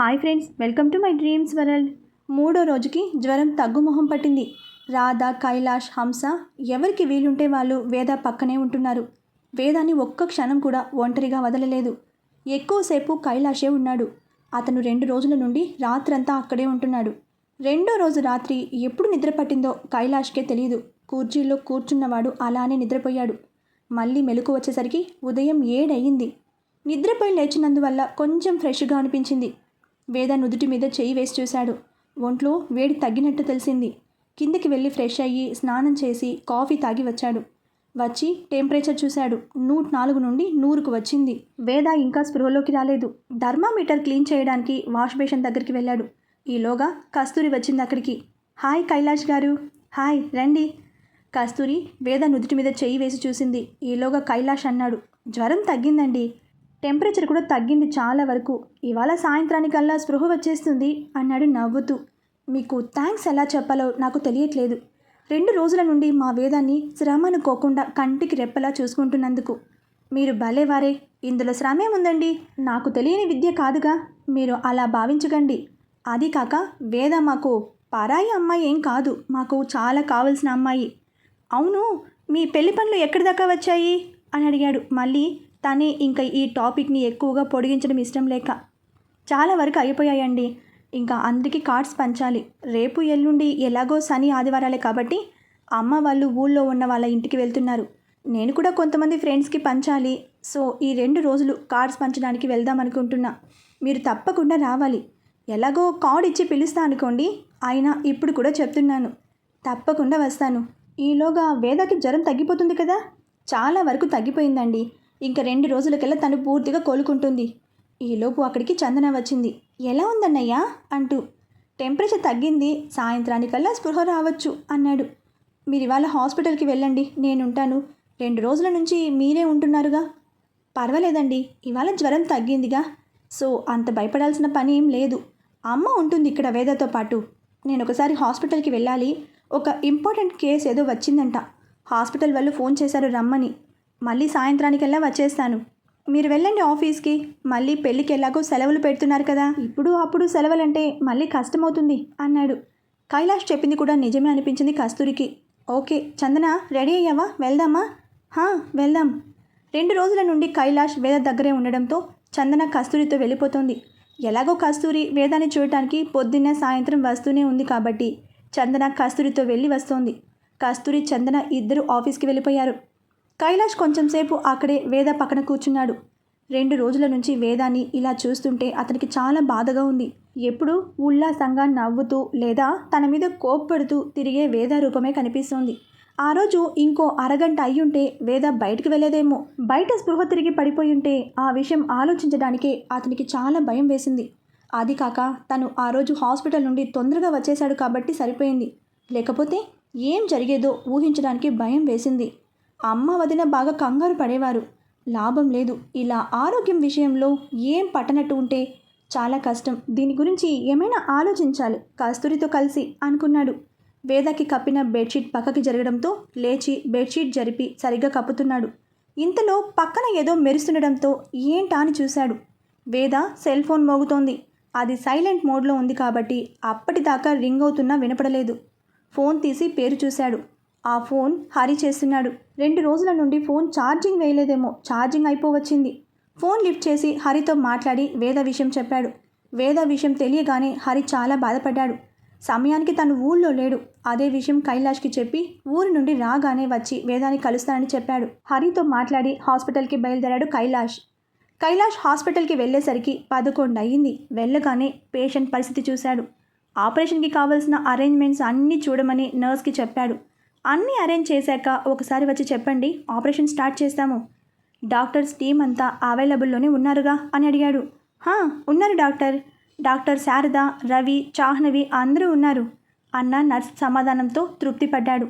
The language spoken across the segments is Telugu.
Hi friends welcome to my dreams world. మూడో రోజుకి జ్వరం తగ్గుమొహం పట్టింది. రాధ కైలాష్ హంస ఎవరికి వీలుంటే వాళ్ళు వేద పక్కనే ఉంటున్నారు. వేదాన్ని ఒక్క క్షణం కూడా ఒంటరిగా వదలలేదు. ఎక్కువసేపు కైలాషే ఉన్నాడు. అతను రెండు రోజుల నుండి రాత్రంతా అక్కడే ఉంటున్నాడు. రెండో రోజు రాత్రి ఎప్పుడు నిద్ర పట్టిందో కైలాష్కే తెలియదు కుర్చీలో కూర్చున్నవాడు అలానే నిద్రపోయాడు. మళ్ళీ మెలకు వచ్చేసరికి ఉదయం ఏడయింది. నిద్రపోయి లేచినందువల్ల కొంచెం ఫ్రెష్గా అనిపించింది. వేద నుదుటి మీద చేయి వేసి చూశాడు. ఒంట్లో వేడి తగ్గినట్టు తెలిసింది. కిందికి వెళ్ళి ఫ్రెష్ అయ్యి స్నానం చేసి కాఫీ తాగి వచ్చాడు. వచ్చి టెంపరేచర్ చూశాడు. నూట నాలుగు నుండి నూరుకు వచ్చింది. వేద ఇంకా స్పృహలోకి రాలేదు. థర్మామీటర్ క్లీన్ చేయడానికి వాష్ బేషన్ దగ్గరికి వెళ్ళాడు. ఈలోగా కస్తూరి వచ్చింది అక్కడికి. హాయ్ కైలాష్ గారు. హాయ్ రండి. కస్తూరి వేద నుదుటి మీద చెయ్యి వేసి చూసింది. ఈలోగా కైలాష్ అన్నాడు. జ్వరం తగ్గిందండి. టెంపరేచర్ కూడా తగ్గింది చాలా వరకు. ఇవాళ సాయంత్రానికల్లా స్పృహ వచ్చేస్తుంది అన్నాడు నవ్వుతూ. మీకు థ్యాంక్స్ ఎలా చెప్పాలో నాకు తెలియట్లేదు. రెండు రోజుల నుండి మా వేదాన్ని శ్రమ అనుకోకుండా కంటికి రెప్పలా చూసుకుంటున్నందుకు. మీరు భలేవారే ఇందులో శ్రమేముందండి నాకు తెలియని విద్య కాదుగా మీరు అలా భావించకండి. అది కాక వేద మాకు పరాయి అమ్మాయి ఏం కాదు మాకు చాలా కావలసిన అమ్మాయి. అవును మీ పెళ్ళి పనులు ఎక్కడి దాకా వచ్చాయి? అని అడిగాడు. మళ్ళీ తనే ఇంకా ఈ టాపిక్ని ఎక్కువగా పొడిగించడం ఇష్టం లేక చాలా వరకు అయిపోయాయండి. ఇంకా అందరికీ కార్డ్స్ పంచాలి. రేపు ఎల్లుండి ఎలాగో శని ఆదివారాలే కాబట్టి అమ్మ వాళ్ళు ఊళ్ళో ఉన్న వాళ్ళ ఇంటికి వెళ్తున్నారు. నేను కూడా కొంతమంది ఫ్రెండ్స్కి పంచాలి. సో ఈ రెండు రోజులు కార్డ్స్ పంచడానికి వెళ్దాం అనుకుంటున్నా. మీరు తప్పకుండా రావాలి. ఎలాగో కార్డ్ ఇచ్చి పిలుస్తా అనుకోండి. అయినా ఇప్పుడు కూడా చెప్తున్నాను. తప్పకుండా వస్తాను. ఈలోగా వేదకి జ్వరం తగ్గిపోతుంది కదా? చాలా వరకు తగ్గిపోయిందండి. ఇంకా రెండు రోజులకల్లా తను పూర్తిగా కోలుకుంటుంది. ఈలోపు అక్కడికి చందన వచ్చింది. ఎలా ఉందన్నయ్యా? అంటూ. టెంపరేచర్ తగ్గింది. సాయంత్రానికల్లా స్పృహ రావచ్చు అన్నాడు. మీరు ఇవాళ హాస్పిటల్కి వెళ్ళండి. నేనుంటాను. రెండు రోజుల నుంచి మీరే ఉంటున్నారుగా. పర్వాలేదండి. ఇవాళ జ్వరం తగ్గిందిగా. సో అంత భయపడాల్సిన పని ఏం లేదు. అమ్మ ఉంటుంది ఇక్కడ వేదతో పాటు. నేను ఒకసారి హాస్పిటల్కి వెళ్ళాలి. ఒక ఇంపార్టెంట్ కేసు ఏదో వచ్చిందంట. హాస్పిటల్ వాళ్ళు ఫోన్ చేశారు రమ్మని. మళ్ళీ సాయంత్రానికల్లా వచ్చేస్తాను. మీరు వెళ్ళండి ఆఫీస్కి. మళ్ళీ పెళ్ళికి ఎలాగో సెలవులు పెడుతున్నారు కదా. ఇప్పుడు అప్పుడు సెలవులంటే మళ్ళీ కష్టమవుతుంది అన్నాడు. కైలాష్ చెప్పింది కూడా నిజమే అనిపించింది కస్తూరికి. ఓకే చందన రెడీ అయ్యావా? వెళ్దామా? హా వెళ్దాం. రెండు రోజుల నుండి కైలాష్ వేద దగ్గరే ఉండడంతో చందన కస్తూరితో వెళ్ళిపోతుంది. ఎలాగో కస్తూరి వేదాన్ని చూడటానికి పొద్దున్న సాయంత్రం వస్తూనే ఉంది కాబట్టి చందన కస్తూరితో వెళ్ళి వస్తోంది. కస్తూరి చందన ఇద్దరు ఆఫీస్కి వెళ్ళిపోయారు. కైలాష్ కొంచెంసేపు అక్కడే వేద పక్కన కూర్చున్నాడు. రెండు రోజుల నుంచి వేదాన్ని ఇలా చూస్తుంటే అతనికి చాలా బాధగా ఉంది. ఎప్పుడు ఉల్లాసంగా నవ్వుతూ లేదా తన మీద కోప్పడుతూ తిరిగే వేద రూపమే కనిపిస్తోంది. ఆ రోజు ఇంకో అరగంట అయ్యుంటే వేద బయటకు వెళ్ళేదేమో. బయట స్పృహ తిరిగి పడిపోయి ఉంటే ఆ విషయం ఆలోచించడానికే అతనికి చాలా భయం వేసింది. అది కాక తను ఆ రోజు హాస్పిటల్ నుండి తొందరగా వచ్చేశాడు కాబట్టి సరిపోయింది. లేకపోతే ఏం జరిగేదో ఊహించడానికి భయం వేసింది. అమ్మ వదిన బాగా కంగారు పడేవారు. లాభం లేదు. ఇలా ఆరోగ్యం విషయంలో ఏం పట్టనట్టు ఉంటే చాలా కష్టం. దీని గురించి ఏమైనా ఆలోచించాలి. కస్తూరితో కలిసి అనుకున్నాడు. వేదకి కప్పిన బెడ్షీట్ పక్కకి జరగడంతో లేచి బెడ్షీట్ జరిపి సరిగ్గా కప్పుతున్నాడు. ఇంతలో పక్కన ఏదో మెరుస్తుండడంతో ఏంటా అని చూశాడు. వేద సెల్ ఫోన్ మోగుతోంది. అది సైలెంట్ మోడ్లో ఉంది కాబట్టి అప్పటిదాకా రింగ్ అవుతున్నా వినపడలేదు. ఫోన్ తీసి పేరు చూశాడు. ఆ ఫోన్ హరి చేస్తున్నాడు. రెండు రోజుల నుండి ఫోన్ ఛార్జింగ్ వేయలేదేమో ఛార్జింగ్ అయిపోవచ్చింది. ఫోన్ లిఫ్ట్ చేసి హరితో మాట్లాడి వేద విషయం చెప్పాడు. వేద విషయం తెలియగానే హరి చాలా బాధపడ్డాడు. సమయానికి తను ఊళ్ళో లేడు. అదే విషయం కైలాష్కి చెప్పి ఊరి నుండి రాగానే వచ్చి వేదాన్ని కలుస్తానని చెప్పాడు. హరితో మాట్లాడి హాస్పిటల్కి బయలుదేరాడు కైలాష్. కైలాష్ హాస్పిటల్కి వెళ్ళేసరికి పదకొండు అయ్యింది వెళ్ళగానే పేషెంట్ పరిస్థితి చూశాడు. ఆపరేషన్కి కావాల్సిన అరేంజ్మెంట్స్ అన్నీ చూడమని నర్స్కి చెప్పాడు. అన్నీ అరేంజ్ చేశాక ఒకసారి వచ్చి చెప్పండి. ఆపరేషన్ స్టార్ట్ చేస్తాము. డాక్టర్స్ టీం అంతా అవైలబుల్లోనే ఉన్నారుగా? అని అడిగాడు. హా ఉన్నారు డాక్టర్. డాక్టర్ శారద రవి చాహ్నవి అందరూ ఉన్నారు. అన్న నర్స్ సమాధానంతో తృప్తి పడ్డాడు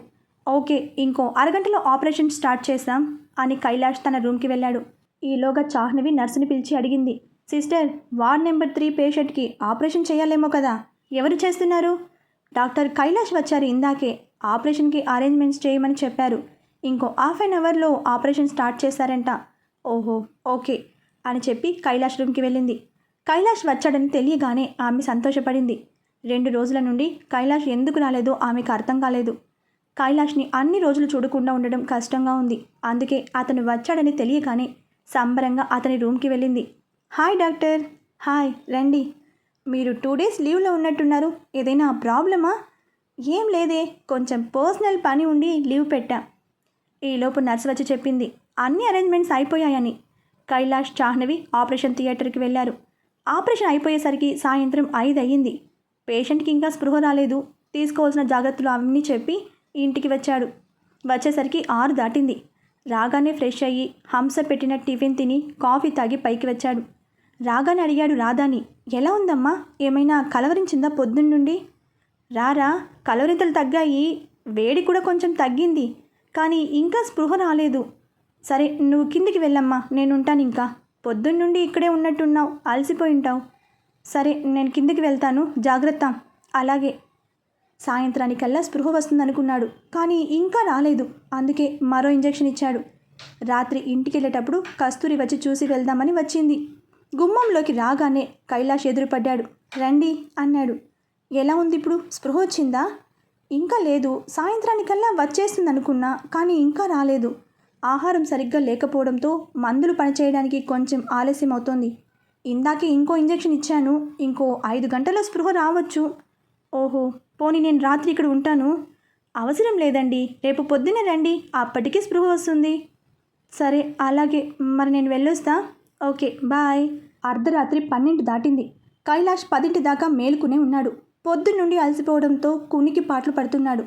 ఓకే ఇంకో అరగంటలో ఆపరేషన్ స్టార్ట్ చేస్తాం అని కైలాష్ తన రూమ్కి వెళ్ళాడు. ఈలోగా చాహ్నవి నర్సుని పిలిచి అడిగింది. సిస్టర్ వార్డ్ నెంబర్ త్రీ పేషెంట్కి ఆపరేషన్ చేయాలేమో కదా? ఎవరు చేస్తున్నారు? డాక్టర్ కైలాష్ వచ్చారు ఇందాకే. ఆపరేషన్కి అరేంజ్మెంట్స్ చేయమని చెప్పారు. ఇంకో హాఫ్ అన్ అవర్లో ఆపరేషన్ స్టార్ట్ చేశారంట. ఓహో ఓకే అని చెప్పి కైలాష్ రూమ్కి వెళ్ళింది. కైలాష్ వచ్చాడని తెలియగానే ఆమె సంతోషపడింది. రెండు రోజుల నుండి కైలాష్ ఎందుకు రాలేదో ఆమెకు అర్థం కాలేదు. కైలాష్ని అన్ని రోజులు చూడకుండా ఉండడం కష్టంగా ఉంది. అందుకే అతను వచ్చాడని తెలియగానే సంబరంగా అతని రూమ్కి వెళ్ళింది. Hi doctor. హాయ్ రండి. మీరు టూ డేస్ లీవ్లో ఉన్నట్టున్నారు. ఏదైనా ప్రాబ్లమా? ఏం లేదే కొంచెం పర్సనల్ పని ఉండి లీవ్ పెట్టా. ఈలోపు నర్స్ వచ్చి చెప్పింది అన్ని అరేంజ్మెంట్స్ అయిపోయాయని. కైలాష్ చాహ్నవి ఆపరేషన్ థియేటర్కి వెళ్ళారు. ఆపరేషన్ అయిపోయేసరికి సాయంత్రం ఐదు అయ్యింది పేషెంట్కి ఇంకా స్పృహ రాలేదు. తీసుకోవాల్సిన జాగ్రత్తలు అవన్నీ చెప్పి ఇంటికి వచ్చాడు. వచ్చేసరికి ఆరు దాటింది. రాగానే ఫ్రెష్ అయ్యి హంస పెట్టిన టిఫిన్ తిని కాఫీ తాగి పైకి వచ్చాడు. రాగానే అడిగాడు రాధాని ఎలా ఉందమ్మా? ఏమైనా కలవరించిందా పొద్దున్నుండి? రారా కలవరింతలు తగ్గాయి. వేడి కూడా కొంచెం తగ్గింది. కానీ ఇంకా స్పృహ రాలేదు. సరే నువ్వు కిందికి వెళ్ళమ్మా. నేను ఉంటాను ఇంకా. పొద్దున్నుండి ఇక్కడే ఉన్నట్టున్నావు. అలసిపోయి ఉంటావు సరే నేను కిందికి వెళ్తాను. జాగ్రత్త. అలాగే. సాయంత్రానికల్లా స్పృహ వస్తుందనుకున్నాడు. కానీ ఇంకా రాలేదు. అందుకే మరో ఇంజెక్షన్ ఇచ్చాడు. రాత్రి ఇంటికి వెళ్ళేటప్పుడు కస్తూరి వచ్చి చూసి వెళ్దామని వచ్చింది. గుమ్మంలోకి రాగానే కైలాష్ ఎదురుపడ్డాడు. రండి అన్నాడు. ఎలా ఉంది ఇప్పుడు? స్పృహ వచ్చిందా? ఇంకా లేదు. సాయంత్రానికల్లా వచ్చేస్తుంది అనుకున్నా కానీ ఇంకా రాలేదు. ఆహారం సరిగ్గా లేకపోవడంతో మందులు పనిచేయడానికి కొంచెం ఆలస్యం అవుతోంది ఇందాకే ఇంకో ఇంజెక్షన్ ఇచ్చాను. ఇంకో ఐదు గంటల స్పృహ రావచ్చు. ఓహో పోనీ నేను రాత్రి ఇక్కడ ఉంటాను? అవసరం లేదండి. రేపు పొద్దున్న రండి. అప్పటికే స్పృహ వస్తుంది. సరే అలాగే. మరి నేను వెళ్ళొస్తా. Okay bye. అర్ధరాత్రి పన్నెండు దాటింది. కైలాష్ పదింటి దాకా మేలుకునే ఉన్నాడు. పొద్దున్నుండి అలసిపోవడంతో కునికి పాటలు పడుతున్నాడు.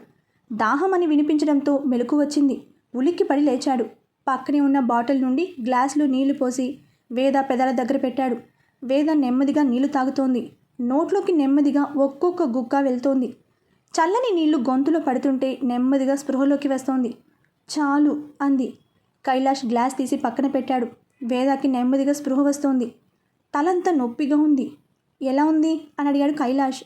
దాహమని వినిపించడంతో మెలకు వచ్చింది. ఉలిక్కి పడి లేచాడు. పక్కనే ఉన్న బాటిల్ నుండి గ్లాసులో నీళ్ళు పోసి వేద పెదాల దగ్గర పెట్టాడు. వేద నెమ్మదిగా నీళ్ళు తాగుతోంది. నోట్లోకి నెమ్మదిగా ఒక్కొక్క గుక్క వెళ్తోంది. చల్లని నీళ్ళు గొంతులో పడుతుంటే నెమ్మదిగా స్పృహలోకి వస్తోంది. చాలు అంది. కైలాష్ గ్లాస్ తీసి పక్కన పెట్టాడు. వేదాకి నెమ్మదిగా స్పృహ వస్తోంది. తలంతా నొప్పిగా ఉంది. ఎలా ఉంది? అని అడిగాడు కైలాష్.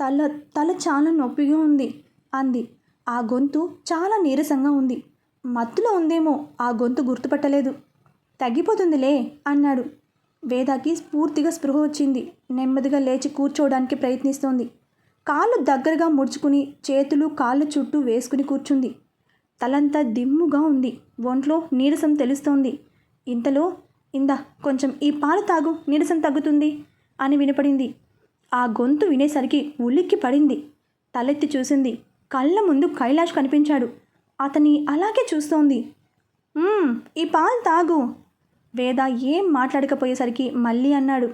తల తల చాలా నొప్పిగా ఉంది అంది. ఆ గొంతు చాలా నీరసంగా ఉంది. మత్తులో ఉందేమో ఆ గొంతు గుర్తుపట్టలేదు. తగ్గిపోతుందిలే అన్నాడు. వేదాకి పూర్తిగా స్పృహ వచ్చింది. నెమ్మదిగా లేచి కూర్చోవడానికి ప్రయత్నిస్తోంది. కాళ్ళు దగ్గరగా ముడుచుకుని చేతులు కాళ్ళ చుట్టూ వేసుకుని కూర్చుంది. తలంతా దిమ్ముగా ఉంది. ఒంట్లో నీరసం తెలుస్తోంది. ఇంతలో ఇందా కొంచెం ఈ పాలు తాగు నీరసం తగ్గుతుంది అని వినపడింది. ఆ గొంతు వినేసరికి ఉలిక్కి పడింది. తలెత్తి చూసింది. కళ్ళ ముందు కైలాష్ కనిపించాడు. అతని అలాగే చూస్తోంది. ఈ పాలు తాగు. వేద ఏం మాట్లాడకపోయేసరికి మళ్ళీ అన్నాడు.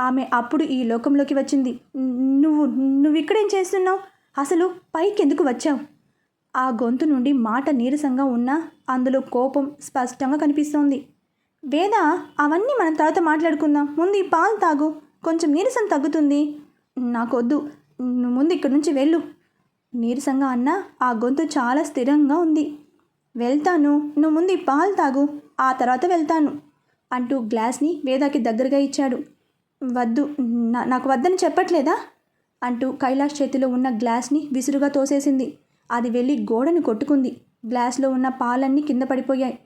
ఆమె అప్పుడు ఈ లోకంలోకి వచ్చింది. నువ్వు నువ్వు ఇక్కడేం చేస్తున్నావు? అసలు పైకి ఎందుకు వచ్చావు? ఆ గొంతు నుండి మాట నీరసంగా ఉన్నా అందులో కోపం స్పష్టంగా కనిపిస్తోంది. వేద అవన్నీ మనం తర్వాత మాట్లాడుకుందాం. ముందు ఈ పాలు తాగు. కొంచెం నీరసం తగ్గుతుంది. నాకొద్దు. నువ్వు ముందు ఇక్కడి నుంచి వెళ్ళు. నీరసంగా అన్నా ఆ గొంతు చాలా స్థిరంగా ఉంది. వెళ్తాను. నువ్వు ముందు ఈ పాలు తాగు. ఆ తర్వాత వెళ్తాను అంటూ గ్లాస్ని వేదాకి దగ్గరగా ఇచ్చాడు. వద్దు. నా- నాకు వద్దని చెప్పట్లేదా? అంటూ కైలాష్ చేతిలో ఉన్న గ్లాస్ని విసురుగా తోసేసింది. అది వెళ్ళి గోడను కొట్టుకుంది. గ్లాస్లో ఉన్న పాలన్నీ కింద పడిపోయాయి.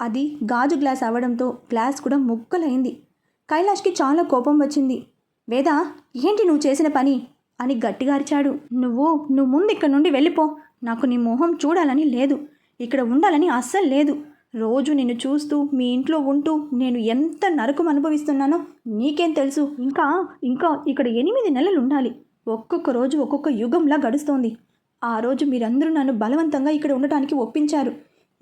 అది గాజు గ్లాస్ అవ్వడంతో గ్లాస్ కూడా ముక్కలైంది. కైలాష్కి చాలా కోపం వచ్చింది. వేదా ఏంటి నువ్వు చేసిన పని? అని గట్టిగా అరిచాడు. నువ్వు నువ్వు ముందు ఇక్కడ నుండి వెళ్ళిపో. నాకు నీ మొహం చూడాలని లేదు. ఇక్కడ ఉండాలని అస్సలు లేదు. రోజు నిన్ను చూస్తూ మీ ఇంట్లో ఉంటూ నేను ఎంత నరకం అనుభవిస్తున్నానో నీకేం తెలుసు. ఇంకా ఇంకా ఇక్కడ ఎనిమిది నెలలు ఉండాలి. ఒక్కొక్క రోజు ఒక్కొక్క యుగంలా గడుస్తోంది. ఆ రోజు మీరందరూ నన్ను బలవంతంగా ఇక్కడ ఉండటానికి ఒప్పించారు.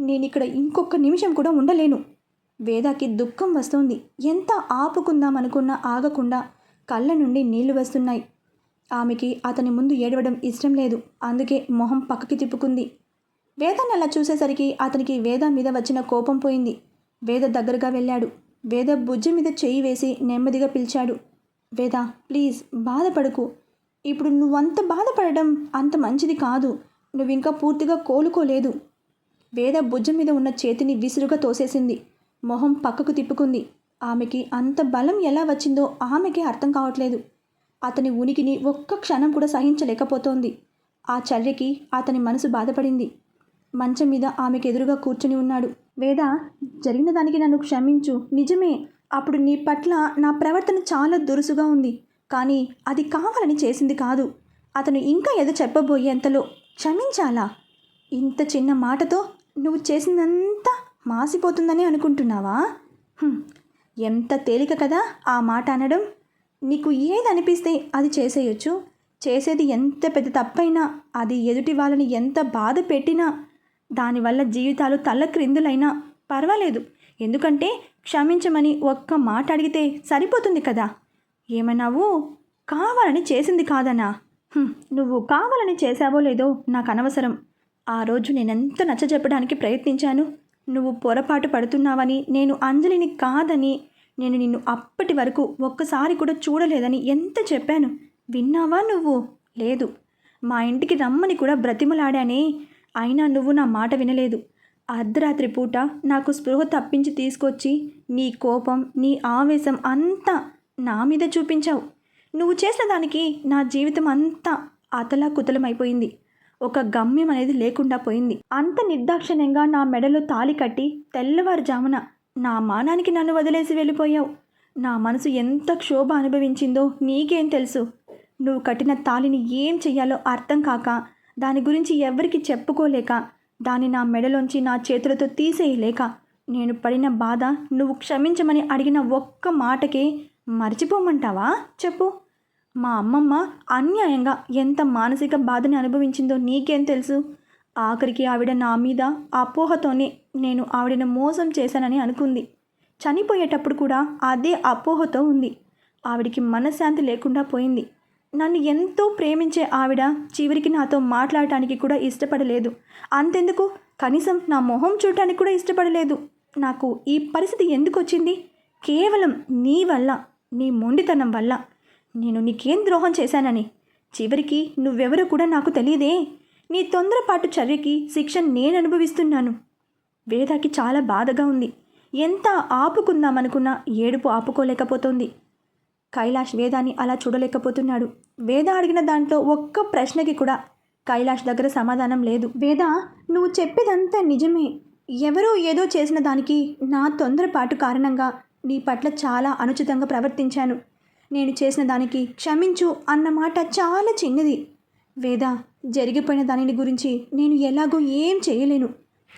నేను ఇక్కడ ఇంకొక నిమిషం కూడా ఉండలేను. వేదాకి దుఃఖం వస్తోంది. ఎంత ఆపుకుందాం అనుకున్నా ఆగకుండా కళ్ళ నుండి నీళ్ళు వస్తున్నాయి. ఆమెకి అతని ముందు ఏడవడం ఇష్టం లేదు. అందుకే మొహం పక్కకి తిప్పుకుంది. వేదాన్ని అలా చూసేసరికి అతనికి వేద మీద వచ్చిన కోపం పోయింది. వేద దగ్గరగా వెళ్ళాడు. వేద భుజం మీద చెయ్యి వేసి నెమ్మదిగా పిలిచాడు. వేద ప్లీజ్ బాధపడకు. ఇప్పుడు నువ్వంత బాధపడడం అంత మంచిది కాదు. నువ్వు ఇంకా పూర్తిగా కోలుకోలేదు. వేద భుజం మీద ఉన్న చేతిని విసురుగా తోసేసింది. మొహం పక్కకు తిప్పుకుంది. ఆమెకి అంత బలం ఎలా వచ్చిందో ఆమెకే అర్థం కావట్లేదు. అతని ఉనికిని ఒక్క క్షణం కూడా సహించలేకపోతోంది. ఆ చర్యకి అతని మనసు బాధపడింది. మంచం మీద ఆమెకు ఎదురుగా కూర్చుని ఉన్నాడు. వేద జరిగిన దానికి నన్ను క్షమించు. నిజమే అప్పుడు నీ పట్ల నా ప్రవర్తన చాలా దురుసుగా ఉంది. కానీ అది కావాలని చేసింది కాదు. అతను ఇంకా ఏదో చెప్పబోయేంతలో క్షమించాలా? ఇంత చిన్న మాటతో నువ్వు చేసిందంతా మాసిపోతుందని అనుకుంటున్నావా? ఎంత తేలిక కదా ఆ మాట అనడం. నీకు ఏది అనిపిస్తే అది చేసేయొచ్చు. చేసేది ఎంత పెద్ద తప్పైనా అది ఎదుటి వాళ్ళని ఎంత బాధ పెట్టినా దానివల్ల జీవితాలు తల్ల క్రిందులైనా పర్వాలేదు. ఎందుకంటే క్షమించమని ఒక్క మాట అడిగితే సరిపోతుంది కదా. ఏమన్నావు? కావాలని చేసింది కాదనా నువ్వు కావాలని చేశావో లేదో నాకు అనవసరం. ఆ రోజు నేనెంత నచ్చజెప్పడానికి ప్రయత్నించాను. నువ్వు పొరపాటు పడుతున్నావని నేను అంజలిని కాదని నేను నిన్ను అప్పటి వరకు ఒక్కసారి కూడా చూడలేదని ఎంత చెప్పాను. విన్నావా నువ్వు? లేదు. మా ఇంటికి రమ్మని కూడా బ్రతిమలాడానే. అయినా నువ్వు నా మాట వినలేదు. అర్ధరాత్రి పూట నాకు స్పృహ తప్పించి తీసుకొచ్చి నీ కోపం నీ ఆవేశం అంతా నా మీద చూపించావు. నువ్వు చేసిన దానికి నా జీవితం అంతా అతలా కుతలమైపోయింది ఒక గమ్యం అనేది లేకుండా పోయింది. అంత నిర్దాక్షిణ్యంగా నా మెడలో తాలి కట్టి తెల్లవారుజామున నా మానానికి నన్ను వదిలేసి వెళ్ళిపోయావు. నా మనసు ఎంత క్షోభ అనుభవించిందో నీకేం తెలుసు? నువ్వు కట్టిన తాలిని ఏం చెయ్యాలో అర్థం కాక దాని గురించి ఎవరికి చెప్పుకోలేక దాన్ని నా మెడలోంచి నా చేతులతో తీసేయలేక నేను పడిన బాధ నువ్వు క్షమించమని అడిగిన ఒక్క మాటకే మర్చిపోమంటావా? చెప్పు. మా అమ్మమ్మ అన్యాయంగా ఎంత మానసిక బాధని అనుభవించిందో నీకేం తెలుసు? ఆఖరికి ఆవిడ నా మీద అపోహతోనే నేను ఆవిడను మోసం చేశానని అనుకుంది. చనిపోయేటప్పుడు కూడా అదే అపోహతో ఉంది. ఆవిడికి మనశ్శాంతి లేకుండా పోయింది. నన్ను ఎంతో ప్రేమించే ఆవిడ చివరికి నాతో మాట్లాడటానికి కూడా ఇష్టపడలేదు. అంతెందుకు? కనీసం నా మొహం చూడటానికి కూడా ఇష్టపడలేదు. నాకు ఈ పరిస్థితి ఎందుకు వచ్చింది కేవలం నీ వల్ల నీ మొండితనం వల్ల. నేను నీకేం ద్రోహం చేశానని? చివరికి నువ్వెవరో కూడా నాకు తెలియదే. నీ తొందరపాటు చర్యకి శిక్ష నేను అనుభవిస్తున్నాను వేదాకి చాలా బాధగా ఉంది. ఎంత ఆపుకుందామనుకున్నా ఏడుపు ఆపుకోలేకపోతుంది. కైలాష్ వేదాన్ని అలా చూడలేకపోతున్నాడు. వేద అడిగిన దాంట్లో ఒక్క ప్రశ్నకి కూడా కైలాష్ దగ్గర సమాధానం లేదు. వేద నువ్వు చెప్పేదంతా నిజమే. ఎవరో ఏదో చేసిన దానికి నా తొందరపాటు కారణంగా నీ పట్ల చాలా అనుచితంగా ప్రవర్తించాను. నేను చేసిన దానికి క్షమించు అన్నమాట చాలా చిన్నది. వేద జరిగిపోయిన దానిని గురించి నేను ఎలాగో ఏం చేయలేను.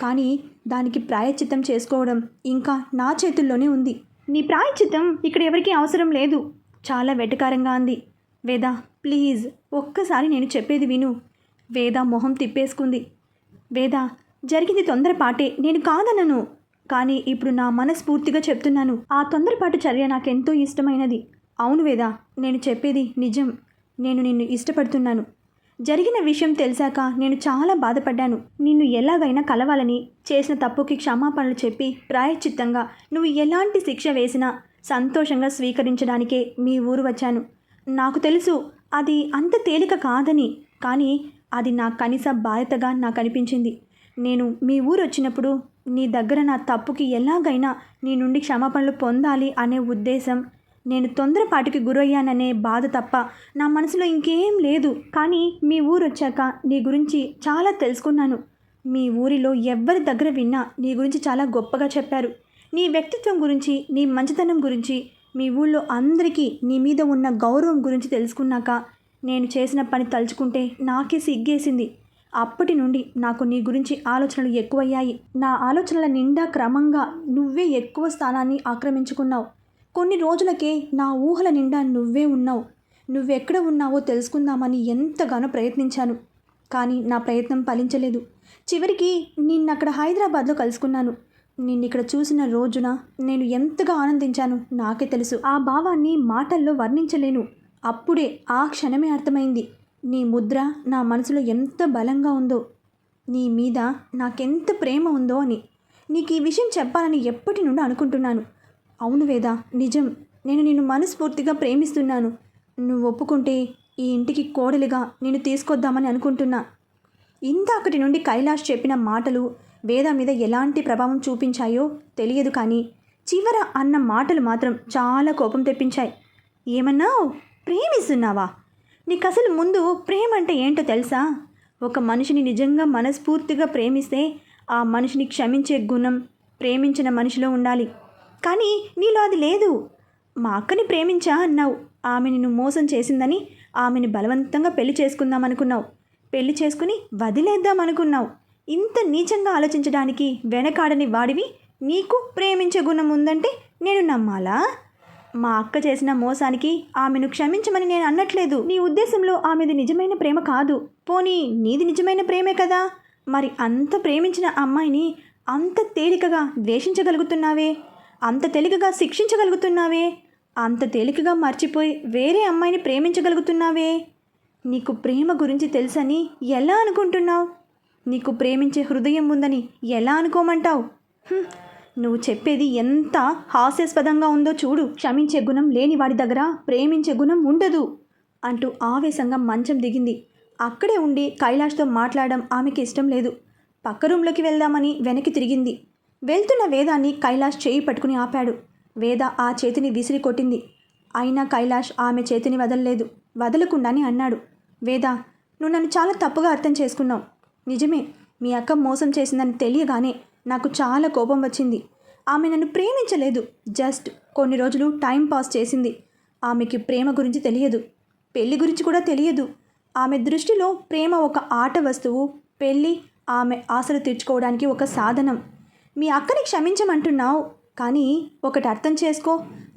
కానీ దానికి ప్రాయశ్చిత్తం చేసుకోవడం ఇంకా నా చేతుల్లోనే ఉంది. నీ ప్రాయశ్చిత్తం ఇక్కడ ఎవరికీ అవసరం లేదు. చాలా వెటకారంగా అంది. వేద ప్లీజ్ ఒక్కసారి నేను చెప్పేది విను. వేద మొహం తిప్పేసుకుంది. వేద జరిగింది తొందరపాటే నేను కాదనను. కానీ ఇప్పుడు నా మనస్ఫూర్తిగా చెప్తున్నాను. ఆ తొందరపాటు చర్య నాకెంతో ఇష్టమైనది. అవును వేదా నేను చెప్పేది నిజం. నేను నిన్ను ఇష్టపడుతున్నాను. జరిగిన విషయం తెలిసాక నేను చాలా బాధపడ్డాను. నిన్ను ఎలాగైనా కలవాలని చేసిన తప్పుకి క్షమాపణలు చెప్పి ప్రాయశ్చిత్తంగా నువ్వు ఎలాంటి శిక్ష వేసినా సంతోషంగా స్వీకరించడానికే మీ ఊరు వచ్చాను. నాకు తెలుసు అది అంత తేలిక కాదని కానీ అది నా కనీస బాధ్యతగా నాకు అనిపించింది. నేను మీ ఊరు వచ్చినప్పుడు నీ దగ్గర నా తప్పుకి ఎలాగైనా నీ నుండి క్షమాపణలు పొందాలి అనే ఉద్దేశం నేను తొందరపాటికి గురయ్యాననే బాధ తప్ప నా మనసులో ఇంకేం లేదు. కానీ మీ ఊరు వచ్చాక నీ గురించి చాలా తెలుసుకున్నాను. మీ ఊరిలో ఎవ్వరి దగ్గర విన్నా నీ గురించి చాలా గొప్పగా చెప్పారు. నీ వ్యక్తిత్వం గురించి నీ మంచితనం గురించి మీ ఊళ్ళో అందరికీ నీ మీద ఉన్న గౌరవం గురించి తెలుసుకున్నాక నేను చేసిన పని తలుచుకుంటే నాకే సిగ్గేసింది. అప్పటి నుండి నాకు నీ గురించి ఆలోచనలు ఎక్కువయ్యాయి. నా ఆలోచనల నిండా క్రమంగా నువ్వే ఎక్కువ స్థానాన్ని ఆక్రమించుకున్నావు. కొన్ని రోజులకే నా ఊహల నిండా నువ్వే ఉన్నావు. నువ్వెక్కడ ఉన్నావో తెలుసుకుందామని ఎంతగానో ప్రయత్నించాను. కానీ నా ప్రయత్నం ఫలించలేదు. చివరికి నిన్నక్కడ హైదరాబాద్లో కలుసుకున్నాను. నిన్నిక్కడ చూసిన రోజున నేను ఎంతగా ఆనందించాను నాకే తెలుసు. ఆ భావాన్ని మాటల్లో వర్ణించలేను. అప్పుడే ఆ క్షణమే అర్థమైంది. నీ ముద్ర నా మనసులో ఎంత బలంగా ఉందో నీ మీద నాకెంత ప్రేమ ఉందో అని. నీకు ఈ విషయం చెప్పాలని ఎప్పటి నుండో అనుకుంటున్నాను. అవును వేదా నిజం. నేను నిన్ను మనస్ఫూర్తిగా ప్రేమిస్తున్నాను. నువ్వు ఒప్పుకుంటే ఈ ఇంటికి కోడలిగా నేను తీసుకొద్దామని అనుకుంటున్నా. ఇందాకటి నుండి కైలాష్ చెప్పిన మాటలు వేద మీద ఎలాంటి ప్రభావం చూపించాయో తెలియదు కానీ చివర అన్న మాటలు మాత్రం చాలా కోపం తెప్పించాయి. ఏమన్నావు? ప్రేమిస్తున్నావా? నీకు అసలు ముందు ప్రేమ అంటే ఏంటో తెలుసా? ఒక మనిషిని నిజంగా మనస్ఫూర్తిగా ప్రేమిస్తే ఆ మనిషిని క్షమించే గుణం ప్రేమించిన మనిషిలో ఉండాలి. కానీ నీలో అది లేదు. మా అక్కని ప్రేమించా అన్నావు. ఆమె నిన్ను మోసం చేసిందని ఆమెని బలవంతంగా పెళ్ళి చేసుకుందాం అనుకున్నావు. పెళ్ళి చేసుకుని వదిలేద్దాం అనుకున్నావు. ఇంత నీచంగా ఆలోచించడానికి వెనకాడని వాడివి. నీకు ప్రేమించే గుణం ఉందంటే నేను నమ్మాలా? మా అక్క చేసిన మోసానికి ఆమెను క్షమించమని నేను అనట్లేదు. నీ ఉద్దేశంలో ఆమెది నిజమైన ప్రేమ కాదు. పోనీ నీది నిజమైన ప్రేమే కదా? మరి అంత ప్రేమించిన అమ్మాయిని అంత తేలికగా ద్వేషించగలుగుతున్నావే? అంత తేలికగా శిక్షించగలుగుతున్నావే? అంత తేలికగా మర్చిపోయి వేరే అమ్మాయిని ప్రేమించగలుగుతున్నావే? నీకు ప్రేమ గురించి తెలుసని ఎలా అనుకుంటున్నావు? నీకు ప్రేమించే హృదయం ఉందని ఎలా అనుకోమంటావు? నువ్వు చెప్పేది ఎంత హాస్యాస్పదంగా ఉందో చూడు. క్షమించే గుణం లేని వాడి దగ్గర ప్రేమించే గుణం ఉండదు అంటూ ఆవేశంగా మంచం దిగింది. అక్కడే ఉండి కైలాష్తో మాట్లాడడం ఆమెకి ఇష్టం లేదు. పక్క రూమ్లోకి వెళ్దామని వెనక్కి తిరిగింది. వెళ్తున్న వేదాన్ని కైలాష్ చేయి పట్టుకుని ఆపాడు. వేద ఆ చేతిని విసిరి కొట్టింది. అయినా కైలాష్ ఆమె చేతిని వదలలేదు. వదలకుండానే అన్నాడు. వేద నువ్వు నన్ను చాలా తప్పుగా అర్థం చేసుకున్నావు. నిజమే మీ అక్క మోసం చేసిందని తెలియగానే నాకు చాలా కోపం వచ్చింది. ఆమె నన్ను ప్రేమించలేదు. జస్ట్ కొన్ని రోజులు టైం పాస్ చేసింది. ఆమెకి ప్రేమ గురించి తెలియదు. పెళ్ళి గురించి కూడా తెలియదు. ఆమె దృష్టిలో ప్రేమ ఒక ఆట వస్తువు. పెళ్ళి ఆమె ఆశలు తీర్చుకోవడానికి ఒక సాధనం. మీ అక్కని క్షమించమంటున్నావు. కానీ ఒకటి అర్థం చేసుకో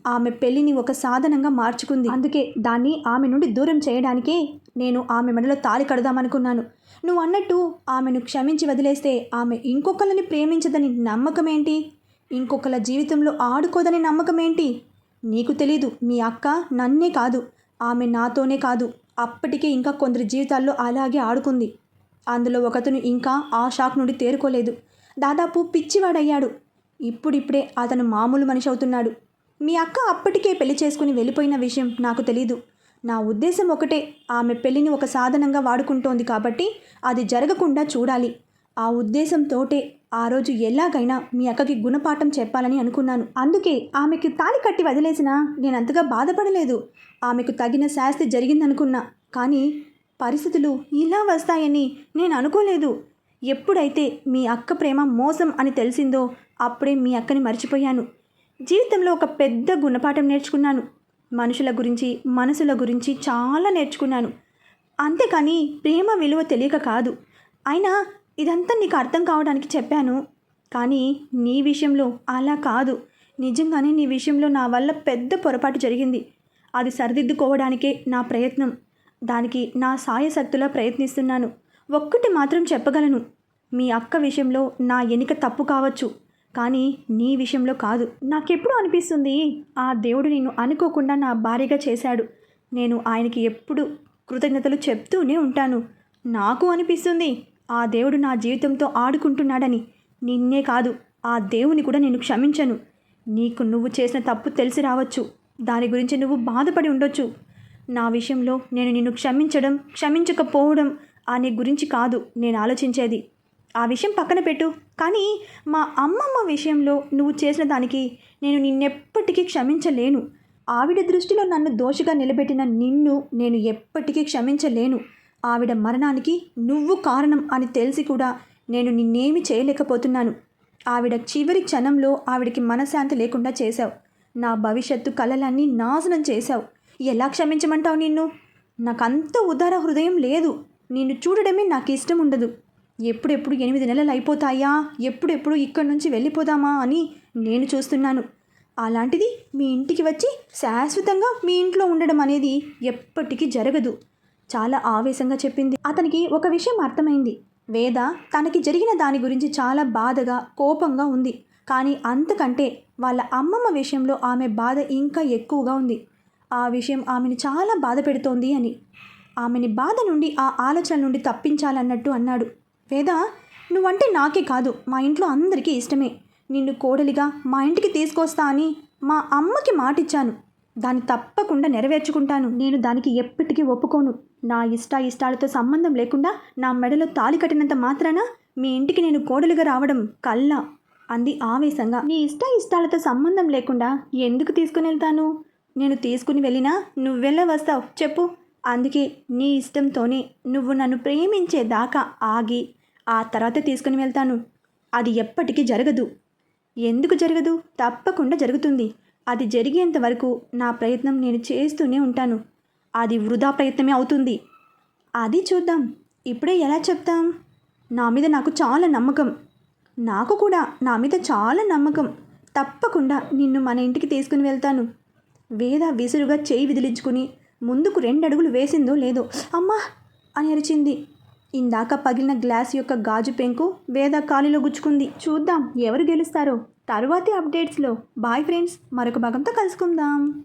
ఆమె పెళ్ళిని ఒక సాధనంగా మార్చుకుంది. అందుకే దాన్ని ఆమె నుండి దూరం చేయడానికే నేను ఆమె మెడలో తాళి కడదామనుకున్నాను. నువ్వు అన్నట్టు ఆమెను క్షమించి వదిలేస్తే ఆమె ఇంకొకళ్ళని ప్రేమించదని నమ్మకం ఏంటి ఇంకొకళ్ళ జీవితంలో ఆడుకోదని నమ్మకం ఏంటి నీకు తెలీదు మీ అక్క నన్నే కాదు ఆమె నాతోనే కాదు. అప్పటికే ఇంకా కొందరి జీవితాల్లో అలాగే ఆడుకుంది. అందులో ఒకతను ఇంకా ఆ షాక్ నుండి తేరుకోలేదు. దాదాపు పిచ్చివాడయ్యాడు. ఇప్పుడిప్పుడే అతను మామూలు మనిషి అవుతున్నాడు. మీ అక్క అప్పటికే పెళ్ళి చేసుకుని వెళ్ళిపోయిన విషయం నాకు తెలీదు. నా ఉద్దేశం ఒకటే ఆమె పెళ్ళిని ఒక సాధనంగా వాడుకుంటోంది కాబట్టి అది జరగకుండా చూడాలి. ఆ ఉద్దేశంతోటే ఆ రోజు ఎలాగైనా మీ అక్కకి గుణపాఠం చెప్పాలని అనుకున్నాను. అందుకే ఆమెకి తాళి కట్టి వదిలేసినా నేను అంతగా బాధపడలేదు. ఆమెకు తగిన శాస్తి జరిగిందనుకున్నా. కానీ పరిస్థితులు ఇలా వస్తాయని నేను అనుకోలేదు. ఎప్పుడైతే మీ అక్క ప్రేమ మోసం అని తెలిసిందో అప్పుడే మీ అక్కని మర్చిపోయాను. జీవితంలో ఒక పెద్ద గుణపాఠం నేర్చుకున్నాను. మనుషుల గురించి మనసుల గురించి చాలా నేర్చుకున్నాను. అంతేకాని ప్రేమ విలువ తెలియక కాదు. అయినా ఇదంతా నీకు అర్థం కావడానికి చెప్పాను. కానీ నీ విషయంలో అలా కాదు. నిజంగానే నీ విషయంలో నా వల్ల పెద్ద పొరపాటు జరిగింది. అది సరిదిద్దుకోవడానికే నా ప్రయత్నం. దానికి నా సాయశక్తులా ప్రయత్నిస్తున్నాను. ఒక్కటి మాత్రం చెప్పగలను. మీ అక్క విషయంలో నా ఎన్నిక తప్పు కావచ్చు. కానీ నీ విషయంలో కాదు. నాకెప్పుడు అనిపిస్తుంది ఆ దేవుడు నిన్ను అనుకోకుండా నా భార్యగా చేశాడు. నేను ఆయనకి ఎప్పుడు కృతజ్ఞతలు చెప్తూనే ఉంటాను. నాకు అనిపిస్తుంది ఆ దేవుడు నా జీవితంతో ఆడుకుంటున్నాడని. నిన్నే కాదు ఆ దేవుని కూడా నేను క్షమించను. నీకు నువ్వు చేసిన తప్పు తెలిసి రావచ్చు. దాని గురించి నువ్వు బాధపడి ఉండొచ్చు. నా విషయంలో నేను నిన్ను క్షమించడం క్షమించకపోవడం అనే గురించి కాదు నేను ఆలోచించేది. ఆ విషయం పక్కన పెట్టు. కానీ మా అమ్మమ్మ విషయంలో నువ్వు చేసిన దానికి నేను నిన్నెప్పటికీ క్షమించలేను. ఆవిడ దృష్టిలో నన్ను దోషిగా నిలబెట్టిన నిన్ను నేను ఎప్పటికీ క్షమించలేను. ఆవిడ మరణానికి నువ్వు కారణం అని తెలిసి కూడా నేను నిన్నేమి చేయలేకపోతున్నాను. ఆవిడ చివరి క్షణంలో ఆవిడకి మనశ్శాంతి లేకుండా చేశావు. నా భవిష్యత్తు కలలన్నీ నాశనం చేశావు. ఎలా క్షమించమంటావు నిన్ను? నాకంత ఉదార హృదయం లేదు. నిన్ను చూడడమే నాకు ఇష్టం ఉండదు. ఎప్పుడెప్పుడు ఎనిమిది నెలలు అయిపోతాయా? ఎప్పుడెప్పుడు ఇక్కడి నుంచి వెళ్ళిపోదామా అని నేను చూస్తున్నాను. అలాంటిది మీ ఇంటికి వచ్చి శాశ్వతంగా మీ ఇంట్లో ఉండడం అనేది ఎప్పటికీ జరగదు. చాలా ఆవేశంగా చెప్పింది. అతనికి ఒక విషయం అర్థమైంది. వేద తనకి జరిగిన దాని గురించి చాలా బాధగా కోపంగా ఉంది. కానీ అంతకంటే వాళ్ళ అమ్మమ్మ విషయంలో ఆమె బాధ ఇంకా ఎక్కువగా ఉంది. ఆ విషయం ఆమెను చాలా బాధ పెడుతోంది అని. ఆమెని బాధ నుండి ఆ ఆలోచన నుండి తప్పించాలన్నట్టు అన్నాడు. వేద నువ్వంటే నాకే కాదు. మా ఇంట్లో అందరికీ ఇష్టమే. నిన్ను కోడలిగా మా ఇంటికి తీసుకొస్తా అని మా అమ్మకి మాటిచ్చాను. దాన్ని తప్పకుండా నెరవేర్చుకుంటాను. నేను దానికి ఎప్పటికీ ఒప్పుకోను. నా ఇష్ట ఇష్టాలతో సంబంధం లేకుండా నా మెడలో తాలి కట్టినంత మాత్రాన మీ ఇంటికి నేను కోడలుగా రావడం కల్లా అంది ఆవేశంగా. నీ ఇష్ట ఇష్టాలతో సంబంధం లేకుండా ఎందుకు తీసుకుని వెళ్తాను? నేను తీసుకుని వెళ్ళినా నువ్వెలా వస్తావు? చెప్పు. అందుకే నీ ఇష్టంతోనే నువ్వు నన్ను ప్రేమించే దాకా ఆగి ఆ తర్వాత తీసుకుని వెళ్తాను. అది ఎప్పటికీ జరగదు. ఎందుకు జరగదు? తప్పకుండా జరుగుతుంది. అది జరిగేంత వరకు నా ప్రయత్నం నేను చేస్తూనే ఉంటాను. అది వృధా ప్రయత్నమే అవుతుంది. అది చూద్దాం. ఇప్పుడే ఎలా చెప్తాం? నా మీద నాకు చాలా నమ్మకం. నాకు కూడా నా మీద చాలా నమ్మకం. తప్పకుండా నిన్ను మన ఇంటికి తీసుకుని వెళ్తాను. వేద విసురుగా చేయి విదిలించుకుని ముందుకు రెండు అడుగులు వేసిందో లేదో. అమ్మా! అని అరిచింది. ఇందాక పగిలిన గ్లాస్ యొక్క గాజు పెంకు వేద కాలిలో గుచ్చుకుంది. చూద్దాం ఎవరు గెలుస్తారో. తరువాతి అప్డేట్స్లో. బాయ్ ఫ్రెండ్స్ మరొక భాగంతో కలుసుకుందాం.